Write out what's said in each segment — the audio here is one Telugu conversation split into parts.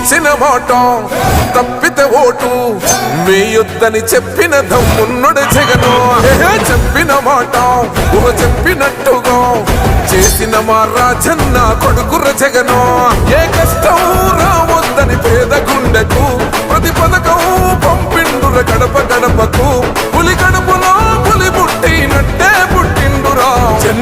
ఇచ్చిన మాట తప్పితే ఓటు. వేయొద్దని చెప్పిన దమ్మున్నడు జగను. చెప్పిన మాట ఊహ చెప్పినట్టుగా. చేసిన మా రాజన్న కొడుకుర జగను. ఏ కష్టం రావద్దని పేద గుండెకు ప్రతి పథకం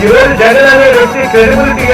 ఈరోజు జగన్ అనే వ్యక్తి క్రెడిబిలిటీ